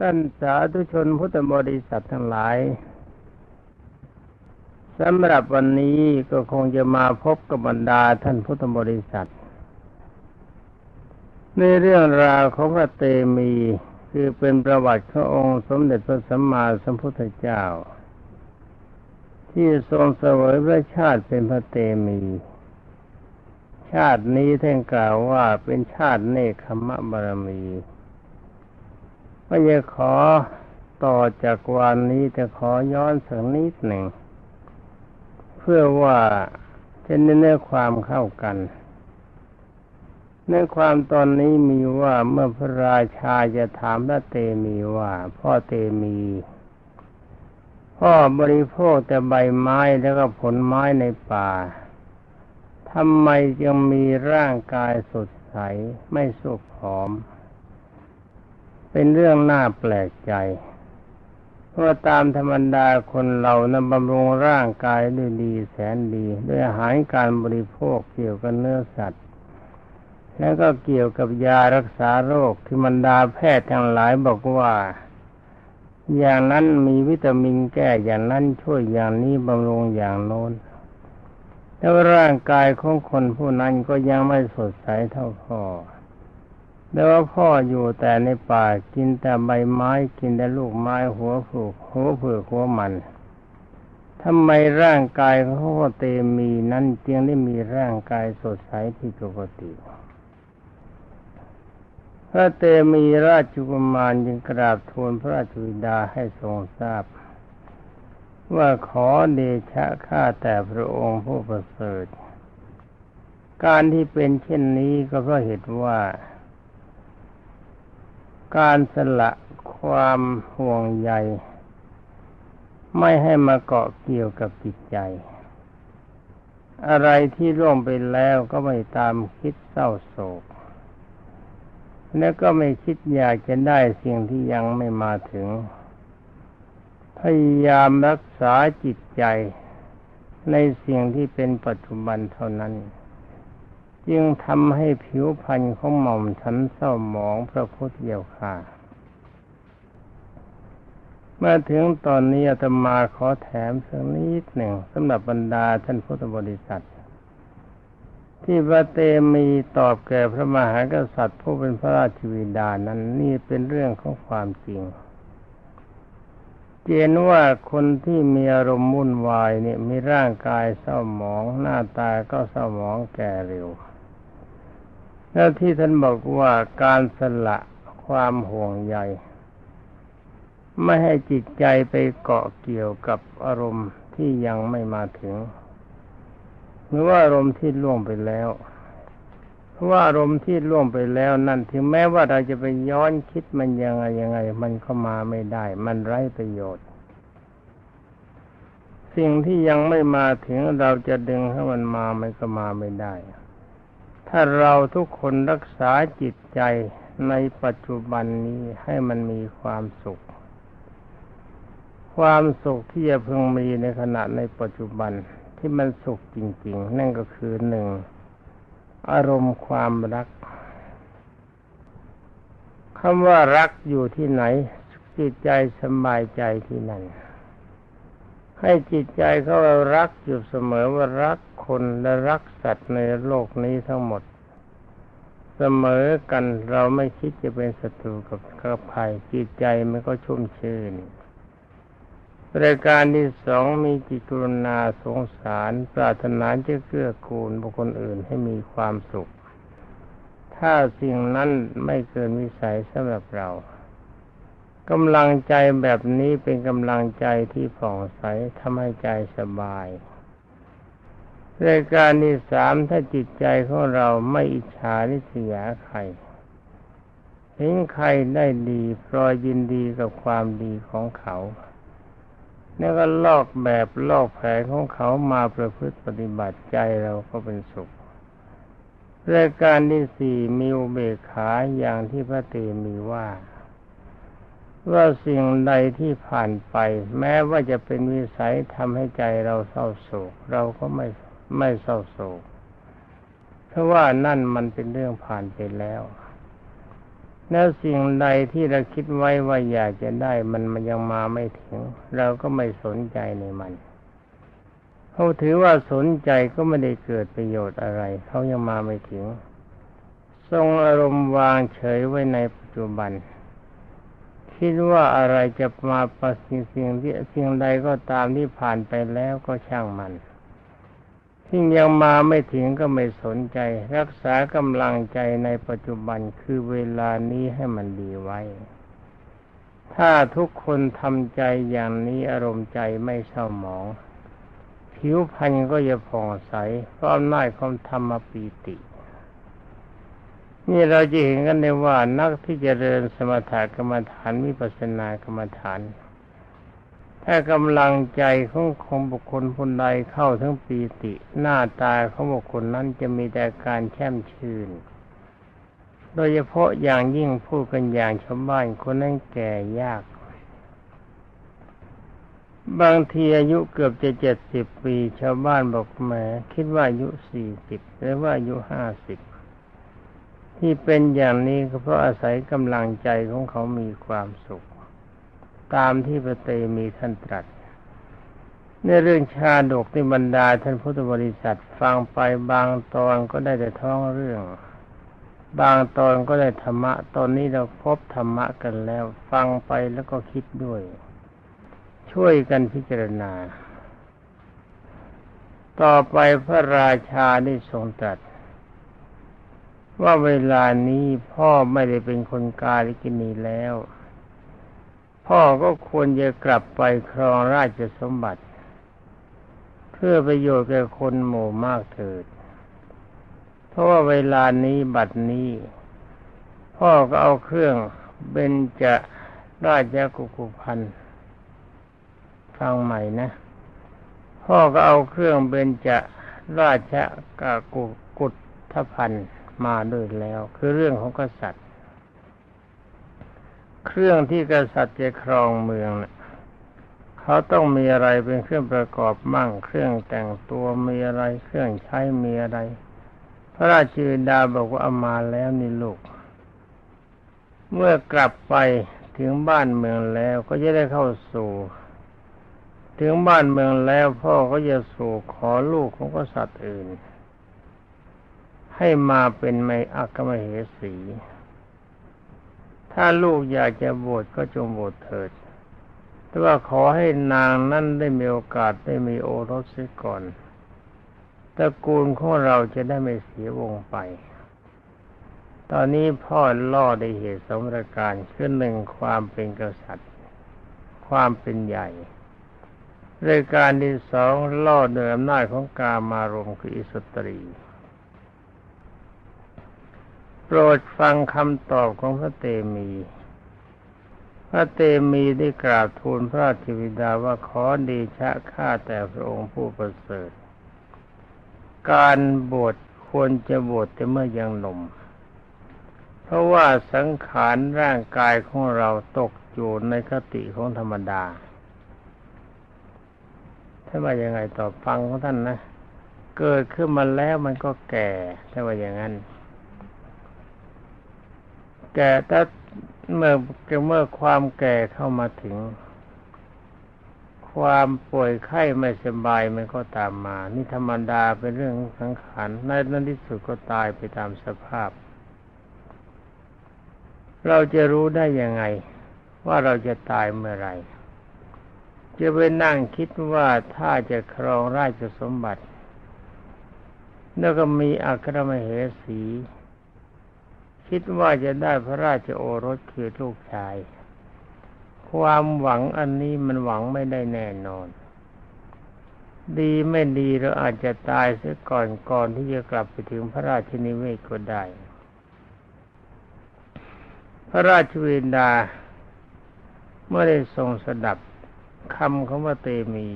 ท่านสาธุชนพุทธบริษัททั้งหลายสำหรับวันนี้ก็คงจะมาพบกับบรรดาท่านพุทธบริษัท ในเรื่องราวของพระเตมีคือเป็นประวัติขององค์สมเด็จพระสัมมาสัมพุทธเจ้า ที่ทรงเสวยพระชาติเป็นพระเตมี ชาตินี้ท่านกล่าวว่าเป็นชาติเนคขมะบารมี ก็จะขอต่อจากวันนี้จะขอย้อนสักนิดหนึ่ง เพื่อว่าจะเน้นความเข้ากันในความตอนนี้มีว่าเมื่อพระราชาจะถามพระเตมีว่า พ่อเตมี พ่อบริโภคแต่ใบไม้แล้วก็ผลไม้ในป่าทำไมจึงมีร่างกายสดใสไม่สุกผอม เป็นเรื่องน่าแปลกใจเพราะตามธรรมดาคนเรานะบำรุงร่างกายด้วยดีแสนดี ด้วยอาหารการบริโภคเกี่ยวกับเนื้อสัตว์ แล้วก็เกี่ยวกับยารักษาโรคที่บรรดาแพทย์ทั้งหลายบอกว่า อย่างนั้นมีวิตามินแก้อย่างนั้นช่วยอย่างนี้บำรุงอย่างโน้นแล้วร่างกายของคนผู้นั้นก็ยังไม่สดใสเท่าพ่อ แต่ว่าพ่ออยู่แต่ในป่ากินแต่ใบไม้กินแต่ลูกไม้หัวผูกหัวผืกหัวมันทำไมร่างกายของพ่อเตมีนั้นจึงได้มีร่างกายสดใสที่ปกติพระเตมีราชกุมารจึงกราบทูลพระราชวิดาให้ทรงทราบ ว่าขอเดชะข้าแต่พระองค์ผู้ประเสริฐ การที่เป็นเช่นนี้ก็เพราะเหตุว่า การสละความห่วงใย ไม่ให้มาเกาะเกี่ยวกับจิตใจ อะไรที่ร่วงไปแล้วก็ไม่ตามคิดเศร้าโศก และก็ไม่คิดอยากจะได้สิ่งที่ยังไม่มาถึง พยายามรักษาจิตใจในสิ่งที่เป็นปัจจุบันเท่านั้น จึงทำให้ผิวพรรณของหม่อมฉันเศร้าหมองพระพุทธเจ้าค่ะเมื่อถึงตอนนี้อาตมาขอแถมสักนิดหนึ่งสำหรับบรรดาท่านพุทธบริษัท ที่พระเตมีตอบแก่พระมหากษัตริย์ ผู้เป็นพระราชวิดานั้นนี่เป็นเรื่องของความจริงเจนว่าคนที่มีอารมณ์วุ่นวายเนี่ยมีร่างกายเศร้าหมอง หน้าตาก็เศร้าหมองแก่เร็ว แล้วที่ท่านบอกว่าการสละความห่วงใยไม่ให้จิตใจไปเกาะเกี่ยวกับอารมณ์ที่ยังไม่มาถึง หรือว่าอารมณ์ที่ล่วงไปแล้วเพราะว่าอารมณ์ที่ล่วงไปแล้วนั่นถึงแม้ว่าเราจะไปย้อนคิดมันยังไงยังไง มันก็มาไม่ได้ มันไร้ประโยชน์ สิ่งที่ยังไม่มาถึงเราจะดึงให้มันมามันก็มาไม่ได้ ถ้าเราทุกคนรักษาจิตใจในปัจจุบันนี้ให้มันมีความสุข ความสุขที่จะพึงมีในขณะในปัจจุบันที่มันสุขจริง ๆ นั่นก็คือหนึ่งอารมณ์ความรักคำว่ารักอยู่ที่ไหน จิตใจสบายใจที่นั่นให้จิตใจเขารักอยู่เสมอว่ารัก คนและรักสัตว์ในโลกนี้ทั้งหมด เสมอกันเราไม่คิดจะเป็นศัตรูกับกับใครจิตใจมันก็ชุ่มชื่นรายการที่สองมีจิตกรุณาสงสาร ปรารถนาจะเกื้อกูลบุคคลอื่นให้มีความสุข ถ้าสิ่งนั้นไม่เกินวิสัยสำหรับเรากำลังใจแบบนี้เป็นกำลังใจที่ผ่องใสทำให้ใจสบาย รายการที่สามถ้าจิตใจของเราไม่อิจฉาริษยาใครเห็นใครได้ดีพรอยยินดีกับความดีของเขาแล้วก็ลอกแบบลอกแผนของเขามาประพฤติปฏิบัติใจเราก็เป็นสุขรายการที่สี่มีอุเบกขาอย่างที่พระเตมีว่า ว่าสิ่งใดที่ผ่านไป แม้ว่าจะเป็นวิสัยทำให้ใจเราเศร้าโศก เราก็ไม่ ไม่เศร้าโศก เพราะว่านั่นมันเป็นเรื่องผ่านไปแล้วแล้วสิ่งใดที่เราคิดไว้ว่าอยากจะได้มันมันยังมาไม่ถึง เราก็ไม่สนใจในมันเขาถือว่าสนใจก็ไม่ได้เกิดประโยชน์อะไร เขายังมาไม่ถึง ทรงอารมณ์วางเฉยไว้ในปัจจุบัน คิดว่าอะไรจะมาประสิ่งสิ่งที่สิ่งใดก็ตามที่ผ่านไปแล้วก็ช่างมัน ที่ยังมาไม่ถึงก็ไม่สนใจ รักษากำลังใจในปัจจุบันคือเวลานี้ให้มันดีไว้ ถ้าทุกคนทำใจอย่างนี้อารมณ์ใจไม่เศร้าหมอง ผิวพรรณก็จะผ่องใสเพราะอำนาจของธรรมปีติ นี่เราจะเห็นกันได้ว่านักที่จเจริญสมถกรรมฐานวิปัสสนากรรมฐาน ถ้ากำลังใจของของบุคคลคนใดเข้าทั้งปีติ หน้าตาของบุคคลนั้นจะมีแต่การแช่มชื่น โดยเฉพาะอย่างยิ่งพูดกันอย่างชาวบ้านคนนั้นแก่ยาก บางทีอายุเกือบจะเจ็ดสิบปีชาวบ้านบอกแหมคิดว่าอายุสี่สิบหรือว่าอายุห้าสิบที่เป็นอย่างนี้ก็เพราะอาศัยกำลังใจของเขามีความสุข ตามที่พระเตมีท่านตรัสในเรื่องชาดกในบรรดาท่านพุทธบริษัทฟังไปบางตอนก็ได้แต่ท้องเรื่อง บางตอนก็ได้ธรรมะ ตอนนี้เราพบธรรมะกันแล้ว ฟังไปแล้วก็คิดด้วย ช่วยกันพิจารณา ต่อไปพระราชาได้ทรงตรัสว่าเวลานี้พ่อไม่ได้เป็นคนกาลิกินีแล้ว พ่อก็ควรจะกลับไปครองราชสมบัติ เพื่อประโยชน์แก่คนหมู่มากเถิด เพราะว่าเวลานี้บัดนี้ พ่อก็เอาเครื่องเบญจะราชกุกุพันฟังใหม่นะ พ่อก็เอาเครื่องเบญจะราชกกุกุฏทพันมาด้วยแล้ว คือเรื่องของกษัตริย์ เครื่องที่กษัตริย์จะครองเมืองนะเขาต้องมีอะไรเป็นเครื่องประกอบมั่งเครื่องแต่งตัวมีอะไร เครื่องใช้มีอะไร พระราชวิดาบอกว่าเอามาแล้วนี่ลูก เมื่อกลับไปถึงบ้านเมืองแล้วก็จะได้เข้าสู่ ถึงบ้านเมืองแล้วพ่อก็จะสู่ขอลูกของกษัตริย์อื่น ให้มาเป็นไมอักมเหสี ถ้าลูกอยากจะบวชก็จงบวชเถิด แต่ว่าขอให้นางนั้นได้มีโอกาสได้มีโอรสเสียก่อนตระกูลของเราจะได้ไม่เสียวงไป ตอนนี้พ่อล่อได้เหตุสมรการคือหนึ่งความเป็นกษัตริย์ ความเป็นใหญ่รายการที่สองล่อโดยอำนาของกามารมคืออิสตรี โปรดฟังคำตอบของพระเตมี พระเตมีได้กราบทูลพระราชวิดาว่าขอดีชะข้าแต่พระองค์ผู้ประเสริฐ การบวชควรจะบวชแต่เมื่อยังหนุ่ม เพราะว่าสังขารร่างกายของเราตกอยู่ในคติของธรรมดาถ้าว่ายังไงต่อฟังของท่านนะ เกิดขึ้นมาแล้วมันก็แก่ถ้าว่าอย่างนั้น แก่ถ้าเมื่อเมื่อความแก่เข้ามาถึง ความป่วยไข้ไม่สบายมันก็ตามมา นี่ธรรมดาเป็นเรื่องสังขารในนั้นที่สุดก็ตายไปตามสภาพ เราจะรู้ได้ยังไง ว่าเราจะตายเมื่อไรจะไปนั่งคิดว่าถ้าจะครองราชสมบัติ แล้วก็มีอัครมเหสี คิดว่าจะได้พระราชโอรสคือลูกชาย ความหวังอันนี้มันหวังไม่ได้แน่นอน ดีไม่ดีเราอาจจะตายเสียก่อนก่อนที่จะกลับไปถึงพระราชนิเวศก็ได้ พระราชวินดาเมื่อได้ทรงสดับคำของพระเตมี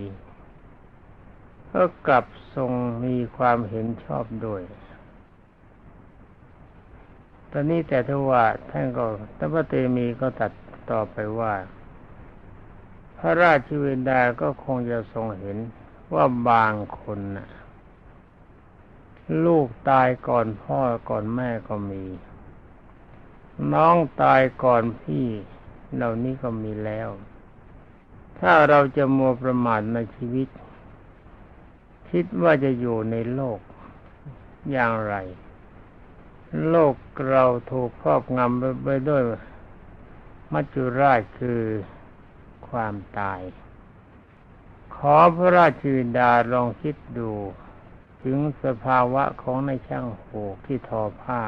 ก็กลับทรงมีความเห็นชอบด้วย ตอนนี้แต่ถ้าว่าท่านก็ท่านพระเตมีก็ตัดต่อไปว่า พระราชวินดาก็คงจะทรงเห็นว่าบางคนนะลูกตายก่อนพ่อก่อนแม่ก็มี น้องตายก่อนพี่เหล่านี้ก็มีแล้ว ถ้าเราจะมัวประมาทในชีวิต คิดว่าจะอยู่ในโลกอย่างไร โลกเราถูกครอบงำไปด้วยมัจจุราชคือความตาย ขอพระราชวิดาลองคิดดู ถึงสภาวะของในช่างหูกที่ทอผ้า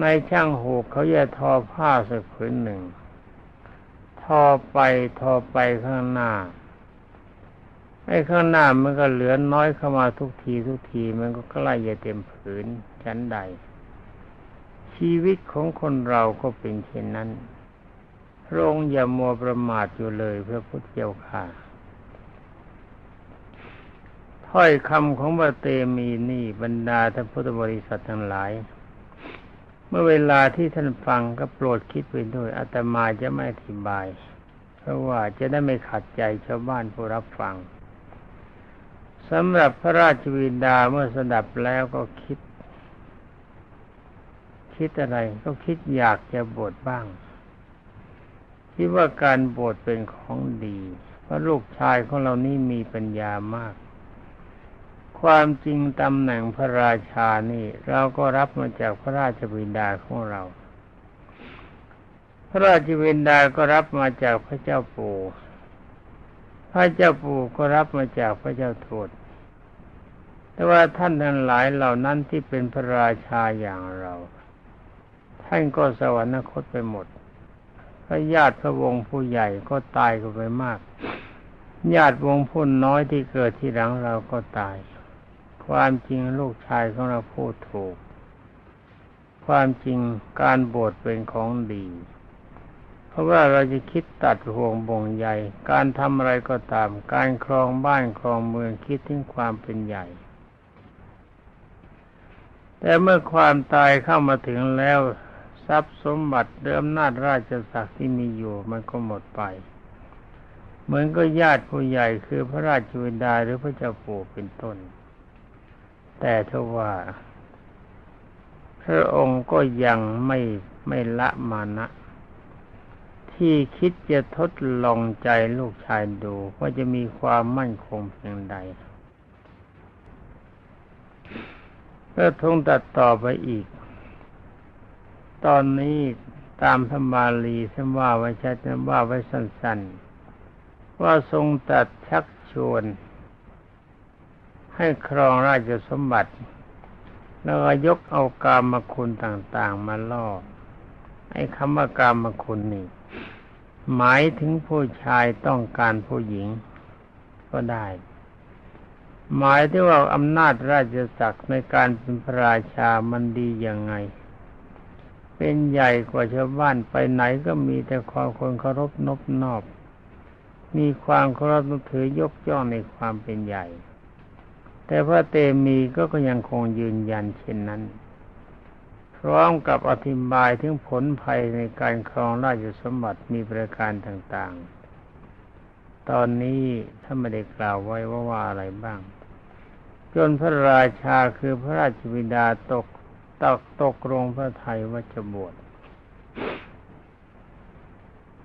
ในช่างหูกเขาจะทอผ้าสักผืนหนึ่ง ทอไปทอไปข้างหน้า ไอ้ข้างหน้ามันก็เหลือน้อยเข้ามาทุกทีทุกทีมันก็ใกล้จะเต็มผืนชั้นใด ชีวิตของคนเราก็เป็นเช่นนั้นพระองค์อย่ามัวประมาทอยู่เลยพระพุทธเจ้าค่ะถ้อยคำของพระเตมีนี่บรรดาท่านพุทธบริษัททั้งหลาย เมื่อเวลาที่ท่านฟังก็โปรดคิดไปด้วยอาตมาจะไม่อธิบาย เพราะว่าจะได้ไม่ขัดใจชาวบ้านผู้รับฟัง สำหรับพระราชวินดาเมื่อสดับแล้วก็คิด คิดอะไรก็คิดอยากจะบวชบ้าง คิดว่าการบวชเป็นของดี เพราะลูกชายของเรานี่มีปัญญามาก ความจริงตำแหน่งพระราชานี่ เราก็รับมาจากพระราชบิดาของเรา พระราชบิดาก็รับมาจากพระเจ้าปู่ พระเจ้าปู่ก็รับมาจากพระเจ้าโทษแต่ว่าท่านทั้งหลายเหล่านั้นที่เป็นพระราชาอย่างเรา ท่านก็สวรรคตไปหมดพระญาติพระวงศ์ผู้ใหญ่ก็ตายกันไปมาก ญาติวงศ์ผู้น้อยที่เกิดที่หลังเราก็ตาย ความจริงลูกชายของเราพูดถูก ความจริงการบวชเป็นของดี เพราะว่าเราจะคิดตัดห่วงบ่งใหญ่ การทำอะไรก็ตาม การครองบ้านครองเมืองคิดถึงความเป็นใหญ่ แต่เมื่อความตายเข้ามาถึงแล้วทรัพย์สมบัติเดิมนาจราชศักดิ์ที่มีอยู่มันก็หมดไป เหมือนก็ญาติผู้ใหญ่คือพระราชวินดาหรือพระเจ้าปู่เป็นต้น แต่ทว่า พระองค์ก็ยังไม่ไม่ละมานะ ที่คิดจะทดลองใจลูกชายดูว่าจะมีความมั่นคงเพียงใดก็ทงตัดต่อไปอีก ตอนนี้ตามพระบาลีท่านว่าไว้ชัดว่าไว้สั้นๆ ว่าทรงตัดชักชวน ให้ครองราชสมบัติ แล้วก็ยกเอากามคุณต่างๆ มาล่อไอ้คำว่ากามคุณนี่ หมายถึงผู้ชายต้องการผู้หญิงก็ได้ หมายถึงว่าอำนาจราชศักดิ์ในการเป็นพระราชามันดียังไง เป็นใหญ่กว่าชาวบ้านไปไหนก็มีแต่ความคนเคารพนบนอบ มีความเคารพนับถือยกย่องในความเป็นใหญ่ แต่พระเตมีก็ก็ยังคงยืนยันเช่นนั้น ร้อมกับอธิบายถึงผลภัยในการครองราชสมบัติมีประการต่างๆ ตอนนี้ท่านไม่ได้กล่าวไว้ว่าว่าอะไรบ้าง จนพระราชาคือพระราชบิดาตกตกตกลงพระไทยว่าจะบวช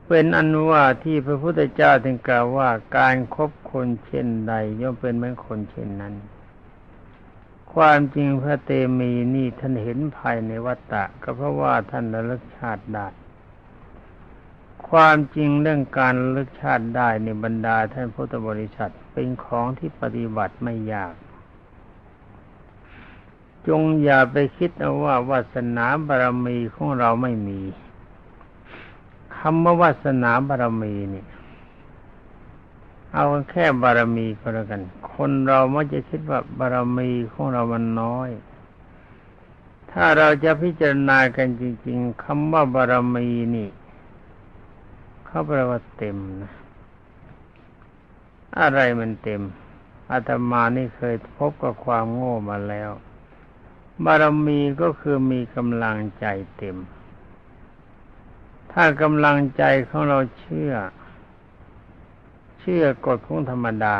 เป็นอนุว่าที่พระพุทธเจ้าถึงกล่าวว่าการครบคนเช่นใดย่อมเป็นเหมือนคนเช่นนั้น ความจริงพระเตมีนี่ท่านเห็นภายในวัตตะก็เพราะว่าท่านระลึกชาติได้ ความจริงเรื่องการระลึกชาติได้ในบรรดาท่านพุทธบริษัทเป็นของที่ปฏิบัติไม่ยาก จงอย่าไปคิดเอาว่าวาสนาบารมีของเราไม่มีคำว่าวาสนาบารมีนี่ เอาแค่บารมีก็แล้วกัน คนเรามักจะคิดว่าบารมีของเรามันน้อย ถ้าเราจะพิจารณากันจริง ๆคำว่าบารมีนี่เขาแปลว่าเต็มนะอะไรมันเต็มอาตมานี่เคยพบกับความโง่มาแล้ว บารมีก็คือมีกำลังใจเต็ม ถ้ากำลังใจของเราเชื่อ เชื่อกฎของธรรมดา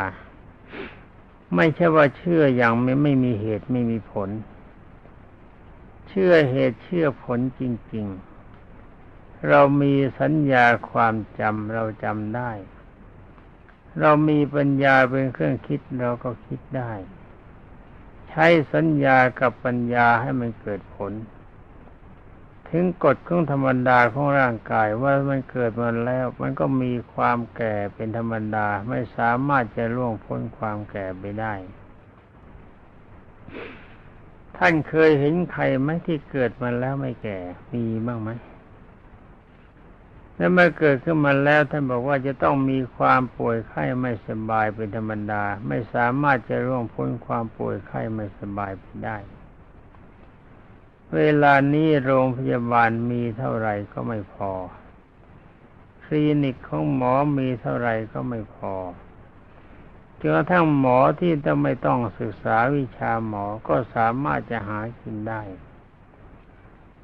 ไม่ใช่ว่าเชื่ออย่างไม่ไม่มีเหตุไม่มีผล เชื่อเหตุเชื่อผลจริง ๆ เรามีสัญญาความจำเราจำได้ เรามีปัญญาเป็นเครื่องคิดเราก็คิดได้ ใช้สัญญากับปัญญาให้มันเกิดผล ถึงกฎของธรรมดาของร่างกายว่ามันเกิดมาแล้ว มันก็มีความแก่เป็นธรรมดาไม่สามารถจะล่วงพ้นความแก่ไปได้ ท่านเคยเห็นใครไหมที่เกิดมาแล้วไม่แก่ มีบ้างไหมแล้วเมื่อเกิดขึ้นมาแล้วท่านบอกว่าจะต้องมีความป่วยไข้ไม่สบายเป็นธรรมดา ไม่สามารถจะร่วงพ้นความป่วยไข้ไม่สบายไปได้ เวลานี้โรงพยาบาลมีเท่าไหร่ก็ไม่พอ คลินิกของหมอมีเท่าไหร่ก็ไม่พอจนกระทั่งหมอที่จะไม่ต้องศึกษาวิชาหมอก็สามารถจะหากินได้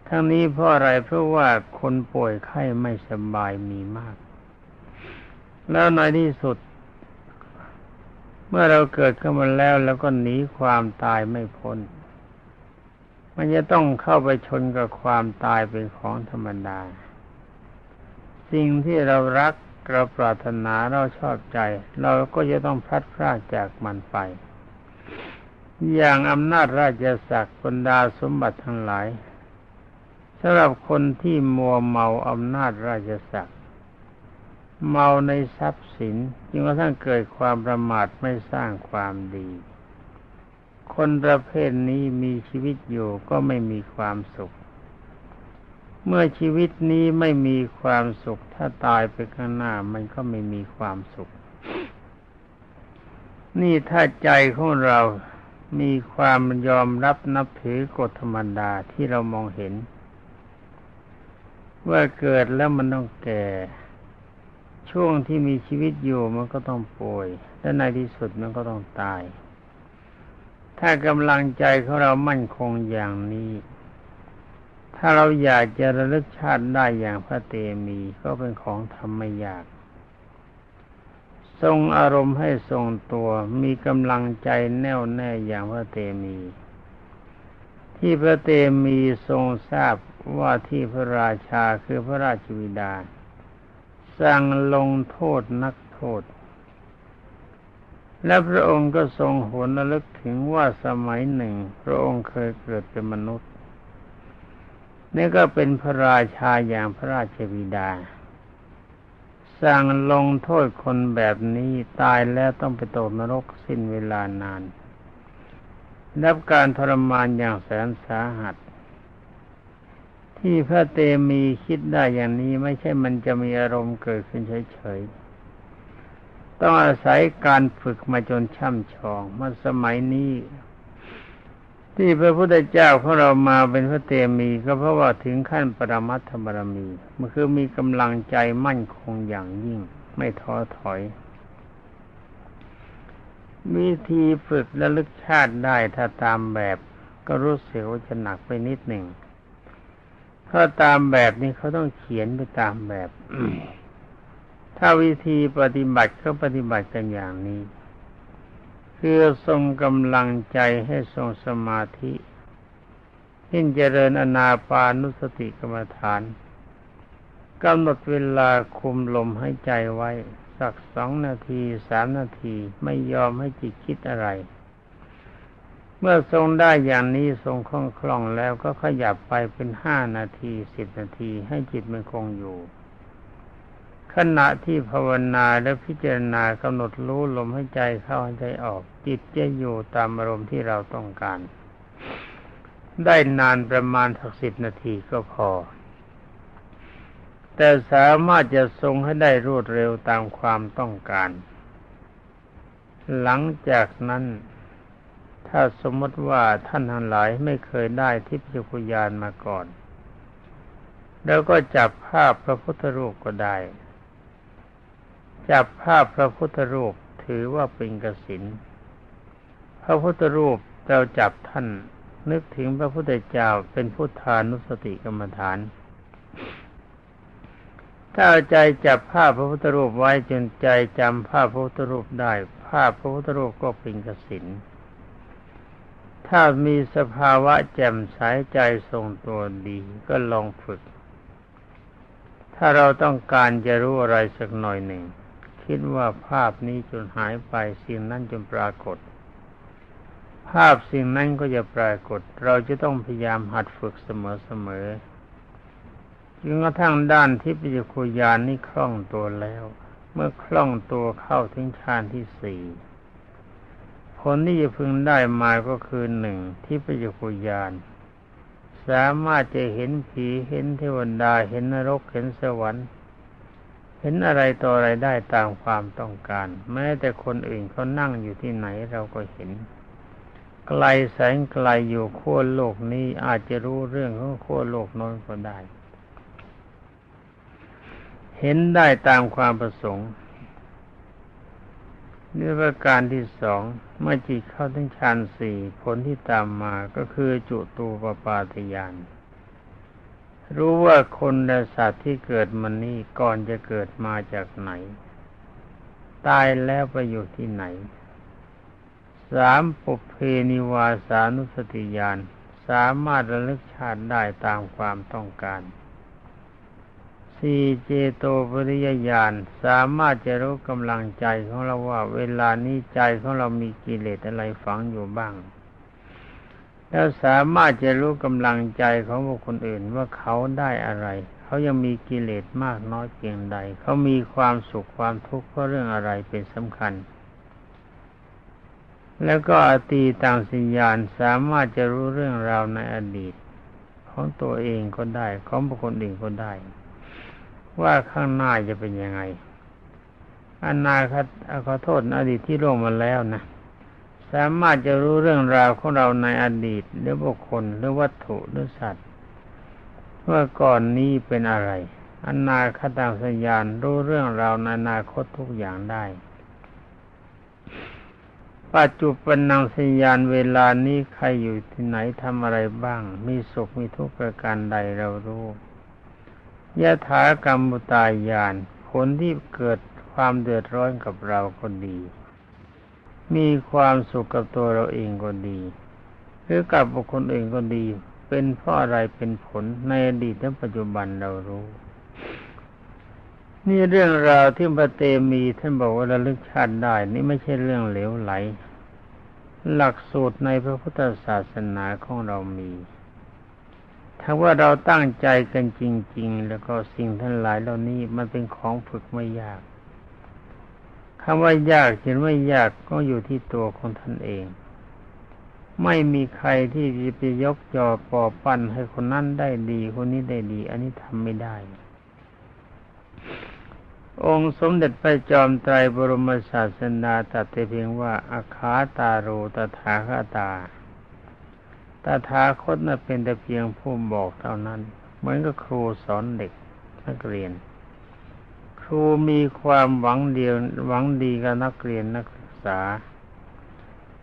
ทั้งนี้เพราะอะไรเพราะว่าคนป่วยไข้ไม่สบายมีมาก แล้วในที่สุด เมื่อเราเกิดขึ้นมาแล้วแล้วก็หนีความตายไม่พ้น มันจะต้องเข้าไปชนกับความตายเป็นของธรรมดา สิ่งที่เรารักเราปรารถนาเราชอบใจ เราก็จะต้องพลัดพรากจากมันไป อย่างอำนาจราชศักดิ์บรรดาสมบัติทั้งหลายสำหรับคนที่มัวเมาอำนาจราชศักดิ์เมาในทรัพย์สินจึงกระทั่งเกิดความประมาทไม่สร้างความดี คนประเภทนี้มีชีวิตอยู่ก็ไม่มีความสุข เมื่อชีวิตนี้ไม่มีความสุข ถ้าตายไปข้างหน้ามันก็ไม่มีความสุข นี่ถ้าใจของเรามีความยอมรับนับถือกฎธรรมดาที่เรามองเห็น ว่าเกิดแล้วมันต้องแก่ ช่วงที่มีชีวิตอยู่มันก็ต้องป่วย และในที่สุดมันก็ต้องตาย ถ้ากำลังใจของเรามั่นคงอย่างนี้ ถ้าเราอยากจะระลึกชาติได้อย่างพระเตมีก็เป็นของทำไม่ยาก ทรงอารมณ์ให้ทรงตัวมีกำลังใจแน่วแน่อย่างพระเตมี ที่พระเตมีทรงทราบว่าที่พระราชาคือพระราชวิดาสั่งลงโทษนักโทษ และพระองค์ก็ทรงหวนระลึกถึงว่าสมัยหนึ่ง พระองค์เคยเกิดเป็นมนุษย์นี่ก็เป็นพระราชาอย่างพระราชวิดา สั่งลงโทษคนแบบนี้ตายแล้วต้องไปตกนรกสิ้นเวลานานรับการทรมานอย่างแสนสาหัส ที่พระเตมีคิดได้อย่างนี้ไม่ใช่มันจะมีอารมณ์เกิดขึ้นเฉยๆ ต้องอาศัยการฝึกมาจนช่ำชองมาสมัยนี้ ที่พระพุทธเจ้าของเรามาเป็นพระเตมีก็เพราะว่าถึงขั้นปรมัตถบารมีมันคือมีกำลังใจมั่นคงอย่างยิ่ง ไม่ท้อถอยวิธีฝึกและลึกชาติได้ถ้าตามแบบก็รู้สึกว่าจะหนักไปนิดหนึ่งถ้าตามแบบนี้เขาต้องเขียนไปตามแบบ ถ้าวิธีปฏิบัติเขาปฏิบัติกันอย่างนี้ คือทรงกำลังใจให้ทรงสมาธิทิ้นเจริญอนาปานุสติกรรมฐานกำหนดเวลาคุมลมให้ใจไว้ สักสองนาทีสามนาทีไม่ยอมให้จิตคิดอะไร เมื่อทรงได้อย่างนี้ทรงคล่องคล่องแล้วก็ขยับไปเป็นห้านาทีสิบนาทีให้จิตมันคงอยู่ ขณะที่ภาวนาและพิจารณากำหนดรู้ลมให้ใจเข้าใจออก จิตจะอยู่ตามอารมณ์ที่เราต้องการ ได้นานประมาณสักสิบนาทีก็พอ แต่สามารถจะทรงให้ได้รวดเร็วตามความต้องการ หลังจากนั้น ถ้าสมมติว่าท่านทั้งหลายไม่เคยได้ทิพยคุยานมาก่อน แล้วก็จับภาพพระพุทธรูปก็ได้ จับภาพพระพุทธรูปถือว่าเป็นกสินพระพุทธรูปเราจับท่านนึกถึงพระพุทธเจ้าเป็นพุทธานุสติกรรมฐาน ถ้าเอาใจจับภาพพระพุทธรูปไว้จนใจจำภาพพระพุทธรูปได้ ภาพพระพุทธรูปก็เป็นกสินถ้ามีสภาวะแจ่มใสใจทรงตัวดีก็ลองฝึก ถ้าเราต้องการจะรู้อะไรสักหน่อยหนึ่ง คิดว่าภาพนี้จนหายไปสิ่งนั้นจนปรากฏ ภาพสิ่งนั้นก็จะปรากฏ เราจะต้องพยายามหัดฝึกเสมอๆจนกระทั่งด้านที่ปิจคุยานนี่คล่องตัวแล้ว เมื่อคล่องตัวเข้าถึงฌานที่สี่ผลที่จะพึงได้มาก็คือหนึ่งที่ปยุคุยานสามารถจะเห็นผีเห็นเทวดาเห็นนรกเห็นสวรรค์ เห็นอะไรต่ออะไรได้ตามความต้องการ แม้แต่คนอื่นเขานั่งอยู่ที่ไหนเราก็เห็น ไกลแสงไกลอยู่ขั้วโลกนี้อาจจะรู้เรื่องของขั้วโลกน้นก็ได้ เห็นได้ตามความประสงค์นี่ประการที่สองเมื่อจิตเข้าถึงฌานสี่ผลที่ตามมาก็คือจุตูปปาตยาน รู้ว่าคนและสัตว์ที่เกิดมานี่ก่อนจะเกิดมาจากไหน ตายแล้วไปอยู่ที่ไหน สามปุเพนิวาสานุสติญาณสามารถระลึกชาติได้ตามความต้องการสี่เจโตปริยญาณสามารถจะรู้กำลังใจของเราว่า เวลานี้ใจของเรามีกิเลสอะไรฝังอยู่บ้าง แล้วสามารถจะรู้กำลังใจของบุคคลอื่นว่าเขาได้อะไร เขายังมีกิเลสมากน้อยเพียงใด เขามีความสุขความทุกข์เพราะเรื่องอะไรเป็นสำคัญ แล้วก็อตีต่างสิญาณสามารถจะรู้เรื่องราวในอดีต ของตัวเองก็ได้ ของบุคคลอื่นก็ได้ ว่าข้างหน้าจะเป็นยังไงอนาคตขอโทษอดีตที่ล่วงมาแล้วนะ สามารถจะรู้เรื่องราวของเราในอดีตหรือบุคคลหรือวัตถุหรือสัตว์ว่าก่อนนี้เป็นอะไรอนาคตังสัญญาณรู้เรื่องราวในอนาคตทุกอย่างได้ ปัจจุบันนังสัญญาณเวลานี้ใครอยู่ที่ไหนทำอะไรบ้าง มีสุขมีทุกข์ประการใดเรารู้ยะถากรรมุตายานผลที่เกิดความเดือดร้อนกับเราก็ดี มีความสุขกับตัวเราเองก็ดี หรือกับบุคคลอื่นก็ดี เป็นเพราะอะไรเป็นผลในอดีตและปัจจุบันเรารู้ นี่เรื่องราวที่พระเตมีท่านบอกว่าระลึกชาติได้ นี่ไม่ใช่เรื่องเหลวไหล หลักสูตรในพระพุทธศาสนาของเรามีถ้าว่าเราตั้งใจกันจริง ๆ แล้วก็สิ่งทั้งหลายเหล่านี้มันเป็นของฝึกไม่ยาก คำว่ายากเหรือไม่ยากก็อยู่ที่ตัวของท่านเอง ไม่มีใครที่จะไปยกยอปอปั้นให้คนนั้นได้ดีคนนี้ได้ดี อันนี้ทำไม่ได้ องค์สมเด็จพระจอมไตรบรมศาสนาตรัสเพียงว่าอาคาตาโรตถาคตาตถาคตน่ะเป็นแต่เพียงผู้บอกเท่านั้น เหมือนกับครูสอนเด็กนักเรียน ครูมีความหวังเดียวหวังดีกับนักเรียนนักศึกษา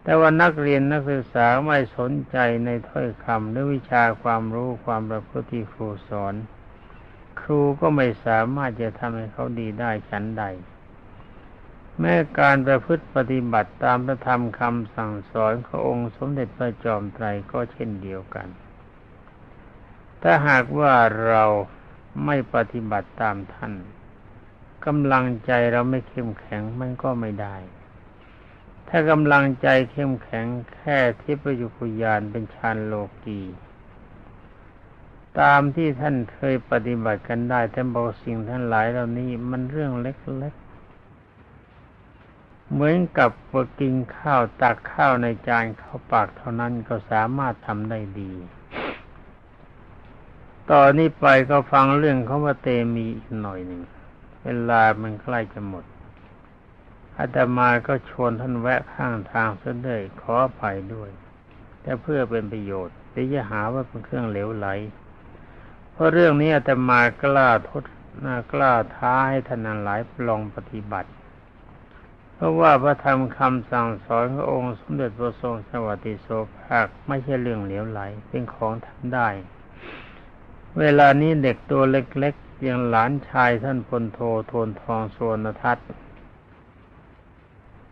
แต่ว่านักเรียนนักศึกษาไม่สนใจในถ้อยคำหรือวิชาความรู้ความประพฤติครูสอน ครูก็ไม่สามารถจะทำให้เขาดีได้ชั้นใด แม้การประพฤติปฏิบัติตามพระธรรมคำสั่งสอนขององค์สมเด็จพระจอมไตรก็เช่นเดียวกัน ถ้าหากว่าเราไม่ปฏิบัติตามท่าน กำลังใจเราไม่เข้มแข็งมันก็ไม่ได้ ถ้ากำลังใจเข้มแข็งแค่ที่ประยุกุยานเป็นฌานโลกีตามที่ท่านเคยปฏิบัติกันได้แต่บอกสิ่งทั้งหลายเหล่านี้มันเรื่องเล็กๆ เหมือนกับกินข้าวตักข้าวในจานเข้าปากเท่านั้นก็สามารถทำได้ดี ต่อนนี้ไปก็ฟังเรื่องเขาว่าเตมีอีกหน่อยหนึ่ง เวลามันใกล้จะหมดอาตมาก็ชวนท่านแวะข้างทางเสด็จขออภัยด้วย แต่เพื่อเป็นประโยชน์หรือจะหาว่าเป็นเครื่องเหลวไหล เพราะเรื่องนี้อาตมากล้าทดกล้าท้าให้ท่านหลายลองปฏิบัติ เพราะว่าพระธรรมคำสั่งสอนขององค์สมเด็จพระทรงสวัสดิโสภาคไม่ใช่เรื่องเหลวไหล เป็นของทำได้ เวลานี้เด็กตัวเล็ก ๆอย่างหลานชายท่านพลโทโทนทองโซนทัศน์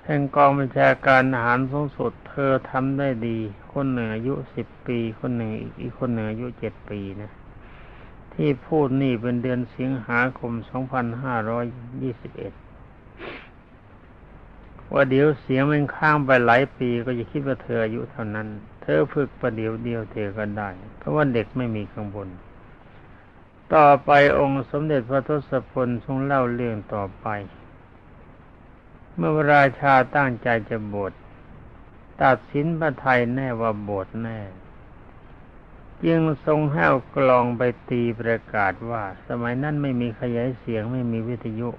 แห่งกองบัญชาการทหารสูงสุด เธอทำได้ดี คนหนึ่งอายุสิบปี คนหนึ่งอีกคนหนึ่งอายุเจ็ดปีนะ ที่พูดนี่เป็นเดือนสิงหาคมสองพันห้าร้อยยี่สิบเอ็ดว่าเดี๋ยวเสียงมันข้างไปหลายปีก็จะคิดว่าเธออายุเท่านั้น เธอฝึกประเดี๋ยวเดียวเธอก็ได้ เพราะว่าเด็กไม่มีข้างบน ต่อไปองค์สมเด็จพระทศพลทรงเล่าเรื่องต่อไป เมื่อราชาตั้งใจจะบวชตัดสินพระไทยแน่ว่าบวชแน่ จึงทรงแห้วกลองไปตีประกาศว่า สมัยนั้นไม่มีขยายเสียงไม่มีวิทยุ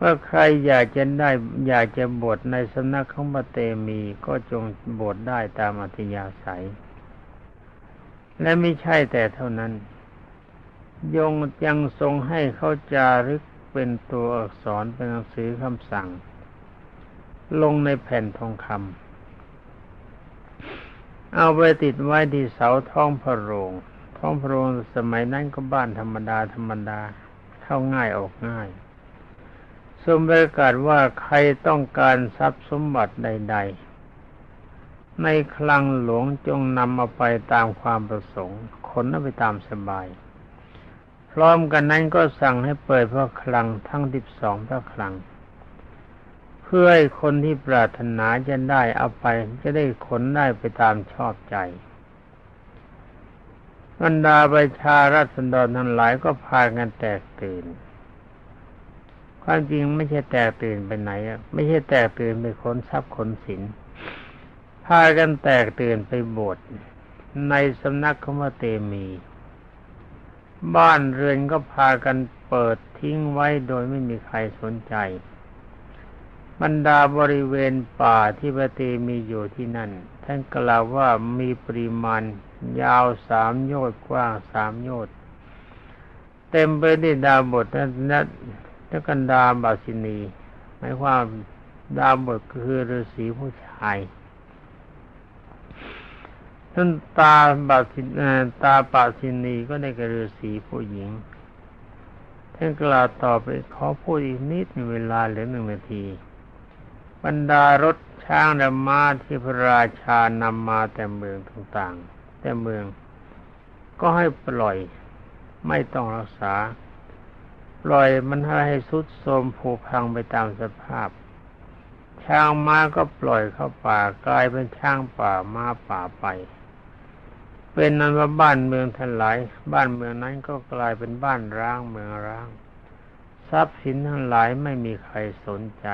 ว่าใครอยากจะได้อยากจะบวชในสำนักของพระเตมีก็จงบวชได้ตามอัธยาศัย และไม่ใช่แต่เท่านั้น ยงยังทรงให้เขาจารึกเป็นตัวอักษรเป็นหนังสือคำสั่ง ลงในแผ่นทองคำเอาไปติดไว้ที่เสาท้องพระโรง ท้องพระโรงสมัยนั้นก็บ้านธรรมดาธรรมดาเข้าง่ายออกง่ายทรงประกาศว่าใครต้องการทรัพย์สมบัติใด ๆ ในคลังหลวงจงนำมาไปตามความประสงค์ขนเอาไปตามสบาย พร้อมกันนั้นก็สั่งให้เปิดพระคลังทั้งสิบสองพระคลัง เพื่อให้คนที่ปรารถนาจะได้เอาไป จะได้ขนได้ไปตามชอบใจบรรดาประชารัษฎรทั้งหลายก็พากันแตกตื่น ความจริงไม่ใช่แตกตื่นไปไหนอะไม่ใช่แตกตื่นไปค้นทรัพย์ขนสินพากันแตกตื่นไปบวชในสำนักของพระเตมี บ้านเรือนก็พากันเปิดทิ้งไว้โดยไม่มีใครสนใจ บรรดาบริเวณป่าที่พระเตมีอยู่ที่นั่น ท่านกล่าวว่ามีปริมาณยาวสามโยชน์กว้างสามโยชน์เต็มไปด้วยดาวบทนั้นแล้วกันดาบาสินีหมายความดาบทคือฤาษีผู้ชาย ท่านตาบาสินตาปาสินีก็ได้กับฤาษีผู้หญิงท่านกล่าวต่อไปขอพูดอีกนิดมีเวลาเหลือหนึ่งนาที บรรดารถช้างและม้าที่พระราชานำมาแต่เมืองต่างๆ แต่เมือง ก็ให้ปล่อยไม่ต้องรักษา ปล่อยมันให้สุดโทมผุพังไปตามสภาพ ช้างม้าก็ปล่อยเข้าป่ากลายเป็นช้างป่าม้าป่าไป เป็นนั้นว่าบ้านเมืองทันหลาย บ้านเมืองนั้นก็กลายเป็นบ้านร้างเมืองร้าง ทรัพย์สินทั้งหลายไม่มีใครสนใจ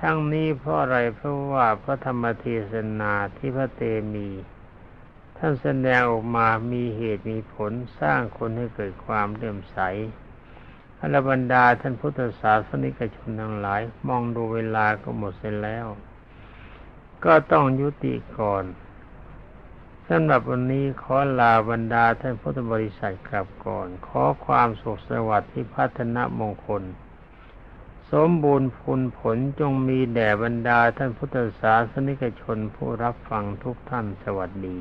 ทั้งนี้เพราะอะไรเพราะว่าพระธรรมเทศนาที่พระเตมี ท่านแสดงออกมามีเหตุมีผลสร้างคนให้เกิดความเลื่อมใสอรบรรดาท่านพุทธศาสนิกชนทั้งหลาย มองดูเวลาก็หมดเสร็จแล้ว ก็ต้องยุติก่อนำหรับวันนี้ขอลาบรรดาท่านพุทธบริษัทกลับก่อน ขอความสุขสวัสดิ์ที่พัฒนมงคล สมบูรณ์ผลผลจงมีแด่บรรดาท่านพุทธศาสนิกชนผู้รับฟังทุกท่านสวัสดี